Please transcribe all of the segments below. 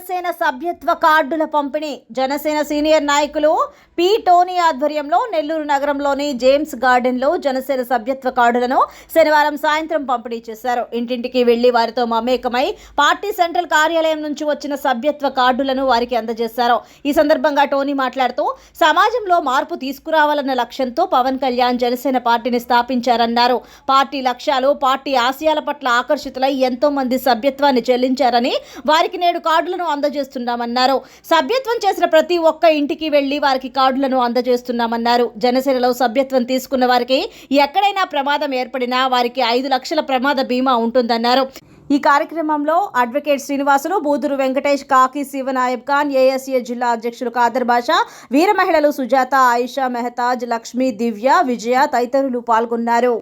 జనసేన సభ్యత్వ కార్డుల పంపిణీ. జనసేన సీనియర్ నాయకులు పి టోనీ ఆధ్వర్యంలో నెల్లూరు నగరంలోని జేమ్స్ గార్డెన్లో జనసేన సభ్యత్వ కార్డులను శనివారం సాయంత్రం పంపిణీ చేశారు. ఇంటింటికి వెళ్ళి వారితో మమేకమై పార్టీ సెంట్రల్ కార్యాలయం నుంచి వచ్చిన సభ్యత్వ కార్డులను వారికి అందజేశారు. ఈ సందర్భంగా టోనీ మాట్లాడుతూ సమాజంలో మార్పు తీసుకురావాలన్న లక్ష్యంతో పవన్ కళ్యాణ్ జనసేన పార్టీని స్థాపించారన్నారు. పార్టీ లక్ష్యాలు పార్టీ ఆశయాల పట్ల ఆకర్షితులై ఎంతో మంది సభ్యత్వాన్ని చెల్లించారని వారికి నేడు కార్డులను అందజేస్తున్నామన్నారు. సభ్యత్వం చేసిన ప్రతి ఒక్క ఇంటికి వెళ్ళి వారికి కార్డులను అందజేస్తున్నామన్నారు. జనసేనలో సభ్యత్వం తీసుకున్న వారికి ఎక్కడైనా ప్రమాదం ఏర్పడినా వారికి ఐదు లక్షల ప్రమాద బీమా ఉంటుందన్నారు. ఈ కార్యక్రమంలో అడ్వకేట్ శ్రీనివాసులు బూదురు వెంకటేష్ కాకి శివనాయబ్ ఖాన్ ఏఎస్ఏ జిల్లా అధ్యక్షులు ఖాదర్ బాషా వీర మహిళలు సుజాత ఆయిషా మెహతాజ్ లక్ష్మి దివ్య విజయ తదితరులు పాల్గొన్నారు.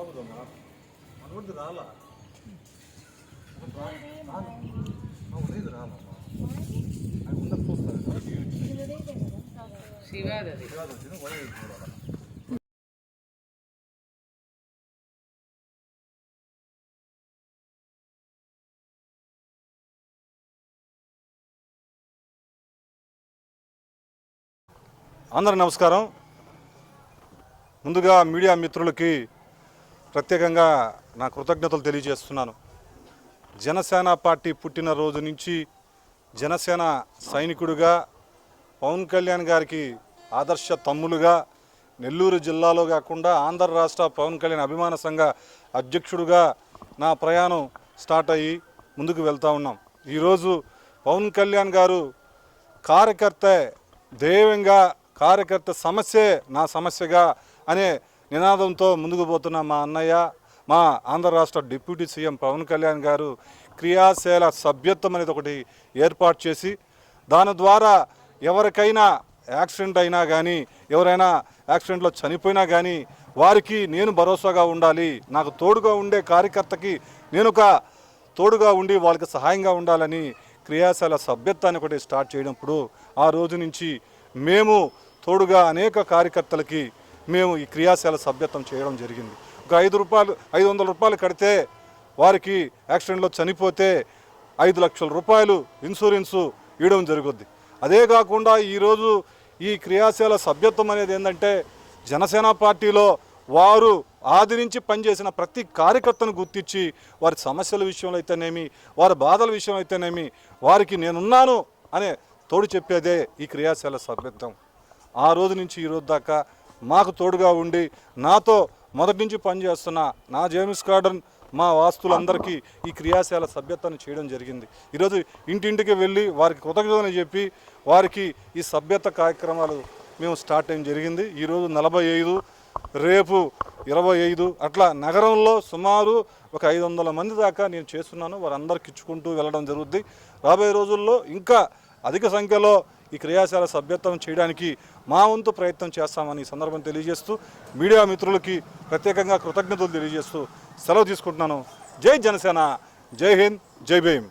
బాగుందమ్మా మనోడిది రాలా? ఇది రాలమ్మా అది చూడాలి. అందరు నమస్కారం. ముందుగా మీడియా మిత్రులకి ప్రత్యేకంగా నా కృతజ్ఞతలు తెలియజేస్తున్నాను. జనసేన పార్టీ పుట్టినరోజు నుంచి జనసేన సైనికుడుగా పవన్ కళ్యాణ్ గారికి ఆదర్శ తమ్ములుగా నెల్లూరు జిల్లాలో కాకుండా ఆంధ్ర రాష్ట్ర పవన్ కళ్యాణ్ అభిమాన సంఘ అధ్యక్షుడిగా నా ప్రయాణం స్టార్ట్ అయ్యి ముందుకు వెళ్తూ ఉన్నాం. ఈరోజు పవన్ కళ్యాణ్ గారు కార్యకర్త దైవంగా కార్యకర్త సమస్యే నా సమస్యగా అనే నినాదంతో ముందుకు పోతున్న మా అన్నయ్య మా ఆంధ్ర రాష్ట్ర డిప్యూటీ సీఎం పవన్ కళ్యాణ్ గారు క్రియాశీల సభ్యత్వం అనేది ఒకటి ఏర్పాటు చేసి దాని ద్వారా ఎవరికైనా యాక్సిడెంట్ అయినా కానీ ఎవరైనా యాక్సిడెంట్లో చనిపోయినా కానీ వారికి నేను భరోసాగా ఉండాలి. నాకు తోడుగా ఉండే కార్యకర్తకి నేను ఒక తోడుగా ఉండి వాళ్ళకి సహాయంగా ఉండాలని క్రియాశాల సభ్యత్వాన్ని ఒకటి స్టార్ట్ చేయనప్పుడు ఆ రోజు నుంచి మేము తోడుగా అనేక కార్యకర్తలకి మేము ఈ క్రియాశీల సభ్యత్వం చేయడం జరిగింది. ఒక ఐదు రూపాయలు ఐదు వందల రూపాయలు కడితే వారికి యాక్సిడెంట్లో చనిపోతే ఐదు లక్షల రూపాయలు ఇన్సూరెన్సు ఇవ్వడం జరుగుద్ది. అదే కాకుండా ఈరోజు ఈ క్రియాశీల సభ్యత్వం అనేది ఏంటంటే జనసేన పార్టీలో వారు ఆదరించి పనిచేసిన ప్రతి కార్యకర్తను గుర్తించి వారి సమస్యల విషయంలో అయితేనేమి వారి బాధల విషయంలో అయితేనేమి వారికి నేనున్నాను అనే తోడు చెప్పేదే ఈ క్రియాశీల సభ్యత్వం. ఆ రోజు నుంచి ఈ రోజు దాకా మాకు తోడుగా ఉండి నాతో మొదటి నుంచి పనిచేస్తున్న నా జేమ్స్ గార్డెన్ మా వాస్తులందరికీ ఈ క్రియాశాల సభ్యతను చేయడం జరిగింది. ఈరోజు ఇంటింటికి వెళ్ళి వారికి కృతజ్ఞతలు చెప్పి వారికి ఈ సభ్యత కార్యక్రమాలు మేము స్టార్ట్ అయ్యడం జరిగింది. ఈరోజు నలభై ఐదు రేపు ఇరవై ఐదు అట్లా నగరంలో సుమారు ఒక ఐదు వందల మంది దాకా నేను చేస్తున్నాను. వారందరికి ఇచ్చుకుంటూ వెళ్ళడం జరుగుద్ది. రాబోయే రోజుల్లో ఇంకా అధిక సంఖ్యలో ఈ క్రియాశాల సభ్యత్వం చేయడానికి మా వంతు ప్రయత్నం చేస్తామని ఈ సందర్భం తెలియజేస్తూ మీడియా మిత్రులకి ప్రత్యేకంగా కృతజ్ఞతలు తెలియజేస్తూ సెలవు తీసుకుంటున్నాను. జై జనసేన. జై హింద్. జై భీమ్.